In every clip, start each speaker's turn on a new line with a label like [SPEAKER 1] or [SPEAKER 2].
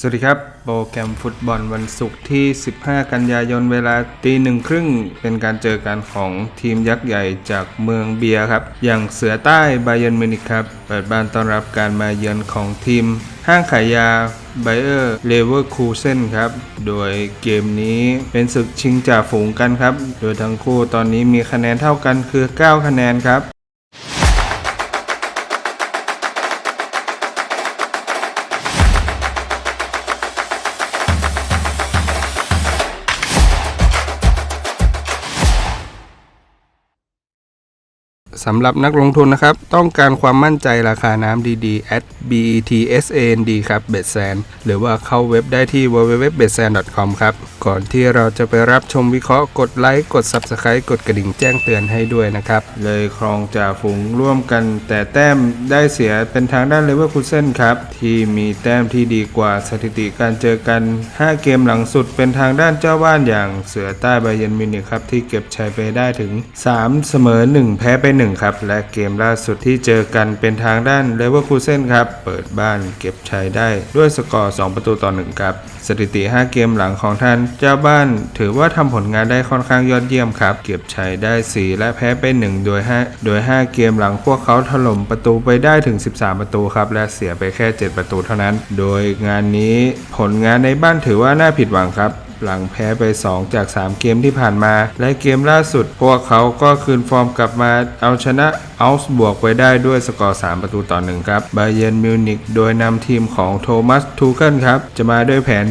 [SPEAKER 1] สวัสดีครับ โปรแกรมฟุตบอลวันศุกร์ที่ 15 กันยายนเวลาตีหนึ่งครึ่งเป็นการเจอกันของทีมยักษ์ใหญ่จากเมืองเบียครับ อย่างเสือใต้ไบเยนมินิครับ เปิดบ้านต้อนรับการมาเยือนของทีม ห้างขายยาไบเออร์เลเวอร์คูเซนครับ โดยเกมนี้เป็นศึกชิงจ่าฝูงกันครับ โดยทั้งคู่ตอนนี้มีคะแนนเท่ากันคือ 9 คะแนนครับ สำหรับนักลงทุนนะครับ ต้องการความมั่นใจราคาน้ำดีๆ at betSAND ครับเบ s แ n หรือว่าเข้าเว็บได้ที่ www.betsand.com ครับ ก่อนที่เราจะไปรับชมวิเคราะห์กดไลค์ กด Subscribe กดกระดิ่งแจ้งเตือนให้ด้วยนะครับ เลยครองจ่าฝูงร่วมกัน แต่แต้มได้เสียเป็นทางด้านเลเวอร์คูเซนครับ ที่มีแต้มที่ดีกว่าสถิติการเจอกัน 5 เกมหลังสุดเป็นทางด้านเจ้าบ้านอย่างเสือใต้ไบเยนมิวนิกครับที่เก็บชัยไปได้ถึง 3 เสมอ 1 แพ้ไป1ครับ และเกมล่าสุดที่เจอกันเป็นทางด้านเลเวอร์คูเซนครับ เปิดบ้านเก็บชัยได้ด้วยสกอร์ 2 ประตูต่อ 1 ครับ สถิติ 5 เกมหลังของท่านเจ้าบ้าน ถือว่าทำผลงานได้ค่อนข้างยอดเยี่ยมครับ เก็บชัยได้ 4 และแพ้ไป 1 โดย 5 โดย 5 เกมหลังพวกเขาถล่มประตูไปได้ถึง 13 ประตูครับ และเสียไปแค่ 7 ประตูเท่านั้น โดยงานนี้ผลงานในบ้านถือว่าน่าผิดหวังครับ หลังแพ้ไป 2 จาก 3 เกมที่ผ่านมา และเกมล่าสุด พวกเขาก็คืนฟอร์มกลับมาเอาชนะ อัลส์บวกไว้ได้ด้วยสกอร์ 3 ประตูต่อ 1 ครับบาเยนมิวนิกโดยนำทีมของโทมัสทูเคิลครับ จะมาด้วยแผน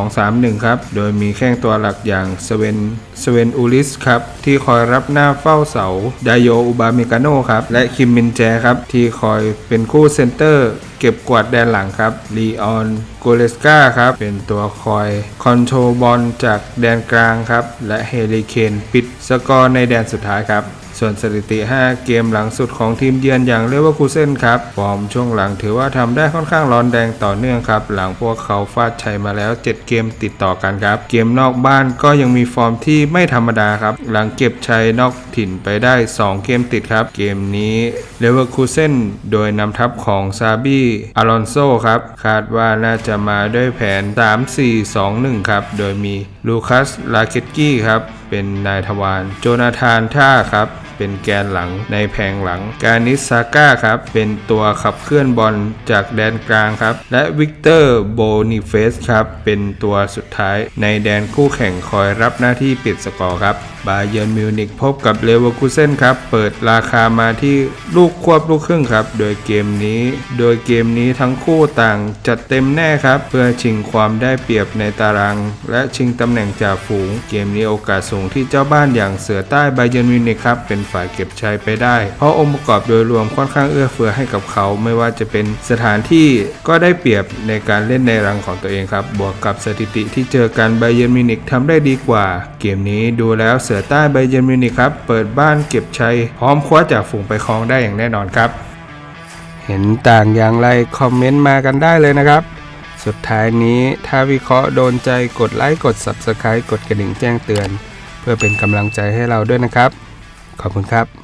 [SPEAKER 1] 4-2-3-1 ครับ โดยมีแข้งตัวหลักอย่างสเวนสเวนอูลิสครับ ที่คอยรับหน้าเฝ้าเสาไดโยอุบาเมกาโนครับ และคิมมินแจครับ ที่คอยเป็นคู่เซนเตอร์เก็บกวาดแดนหลังครับลีออนโกเลสกาครับ เป็นตัวคอยคอนโทรบอลจากแดนกลางครับ และเฮลิเคนปิดสกอร์ในแดนสุดท้ายครับ ส่วนสถิติ 5 เกมหลังสุดของทีมเยือนอย่างเลเวอร์คูเซนครับ ฟอร์มช่วงหลังถือว่าทำได้ค่อนข้างร้อนแดงต่อเนื่องครับ หลังพวกเขาฟาดชัยมาแล้ว 7 เกมติดต่อกันครับ เกมนอกบ้านก็ยังมีฟอร์มที่ไม่ธรรมดาครับ หลังเก็บชัยนอกถิ่นไปได้ 2 เกมติดครับ เกมนี้เลเวอร์คูเซนโดยนำทัพของซาบี้อลอนโซครับ คาดว่าน่าจะมาด้วยแผน 3-4-2-1 ครับ โดยมีลูคัสลาเกตกี้ครับ เป็นนายทวารโจนาธานท่าครับ เป็นแกนหลังในแผงหลัง การนิสซาก้าครับ เป็นตัวขับเคลื่อนบอลจากแดนกลางครับ และวิกเตอร์โบนิเฟสครับ เป็นตัวสุดท้ายในแดนคู่แข่งคอยรับหน้าที่ปิดสกอร์ครับบาเยนมิวนิกพบกับเลเวอร์คูเซนครับ เปิดราคามาที่ลูกควบลูกครึ่งครับ โดยเกมนี้ โดยเกมนี้ทั้งคู่ต่างจัดเต็มแน่ครับ เพื่อชิงความได้เปรียบในตาราง และชิงตำแหน่งจ่าฝูง เกมนี้โอกาสสูงที่เจ้าบ้านอย่างเสือใต้บาเยนมิวนิกครับ เป็นฝ่ายเก็บชัยไปได้ เพราะองค์ประกอบโดยรวมค่อนข้างเอื้อเฟื้อให้กับเขา ไม่ว่าจะเป็นสถานที่ก็ได้เปรียบในการเล่นในรังของตัวเองครับ บวกกับสถิติที่เจอกันไบเยนมินิกทำได้ดีกว่า เกมนี้ดูแล้วเสือใต้ไบเยนมินิกครับ เปิดบ้านเก็บชัยพร้อมคว้าจากฝูงไปครองได้อย่างแน่นอนครับ เห็นต่างอย่างไรคอมเมนต์มากันได้เลยนะครับสุดท้ายนี้ถ้าวิเคราะห์โดนใจกดไลค์กด Subscribe กดกระดิ่งแจ้งเตือน เพื่อเป็นกำลังใจให้เราด้วยนะครับ ขอบคุณครับ